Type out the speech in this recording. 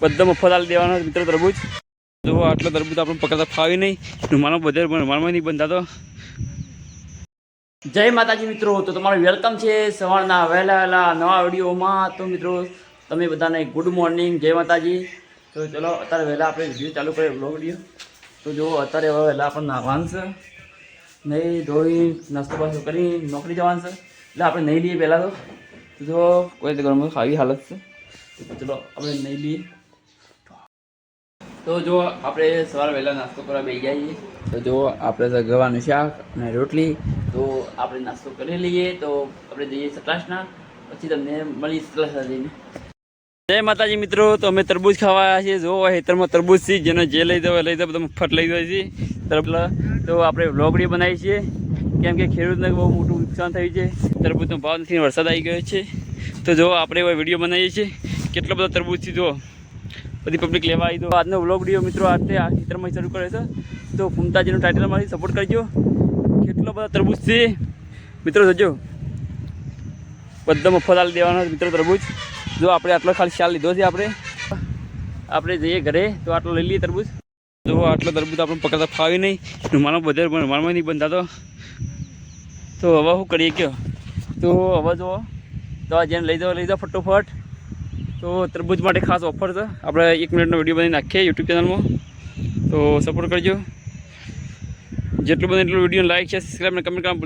બધા મફત આલી દેવાના મિત્રો તરબૂજ જો આટલો તરબૂજ આપણે પકડતા ફાવી નહીં મારો બધા રૂમાલમાં નહીં બંધાતો જય માતાજી મિત્રો, તો તમારું વેલકમ છે સવારના વહેલા વહેલા નવા વિડીયોમાં. તો મિત્રો, તમે બધાને ગુડ મોર્નિંગ જય માતાજી. તો ચલો, અત્યારે વહેલા આપણે વીડિયો ચાલુ કરીએ બ્લોગ વીડિયો તો જો, અત્યારે હવે વહેલા આપણે નાહવાનું છે. નહીં ધોઈ, નાસ્તો બાસ્તો કરી, નોકરી જવાનું છે. એટલે આપણે નહીં લઈએ પહેલાં તો. તો જો, કોઈ તો ઘરમાં આવી હાલત છે. તો ચલો, આપણે નહીં લઈએ. તો જો આપણે સવારે વહેલા નાસ્તો કરવા બેસી જઈએ તો જો આપણે ગવાનું શાક અને રોટલી, તો આપણે નાસ્તો કરી લઈએ. તો આપણે જઈએ સતલાસના પછી તમને મળી સતલાસના જઈને જય માતાજી મિત્રો, તો અમે તરબૂજ ખાવા આવ્યા છીએ. જો હેતરમાં તરબૂજ છે, જેને જે લઈ દો લઈ દો બધા ફટ લઈ દો છે. તરબૂચ તો આપણે વ્લોગડી બનાવી છીએ કેમ કે ખેડૂતને બહુ મોટું નુકસાન થયું છે. તરબૂજનો ભાવ નથી વરસાદ આવી ગયો છે. તો જો આપણે એવો વીડિયો બનાવીએ છીએ. કેટલો બધો તરબૂજ છે, જો. બધી પબ્લિક લેવા આવી તો. આજનો વ્લોગ વીડિયો મિત્રો આજે આ ખેતરમાં શરૂ કરે છે. તો કુમતાજીનું ટાઇટલ મારી સપોર્ટ કરજો કેટલો બધા તરબૂજ છે. મિત્રો જોજો. બધા મફત આલી દેવાના મિત્રો તરબૂજ જો આપણે આટલો ખાલી ખ્યાલ લીધો છે આપણે. આપણે જઈએ ઘરે, તો આટલો લઈ લઈએ તરબૂજ જો આટલો તરબૂજ આપણે પકડતા ફાવી નહીં. રૂમાલો બધે રૂમાલમાં નહીં બંધાતો. તો હવે શું કરીએ કયો? તો હવે જો તો જેને લઈ જાઓ લઈ જાઓ ફટોફટ. તો તરબૂજ માટે ખાસ ઓફર છે. આપણે એક મિનિટનો વીડિયો બનાવી નાખીએ યુટ્યુબ ચેનલમાં તો સપોર્ટ કરજો. જેટલું બને એટલું વીડિયો લાઈક છે સબસ્ક્રાઈબ અને કમેન્ટ કરવા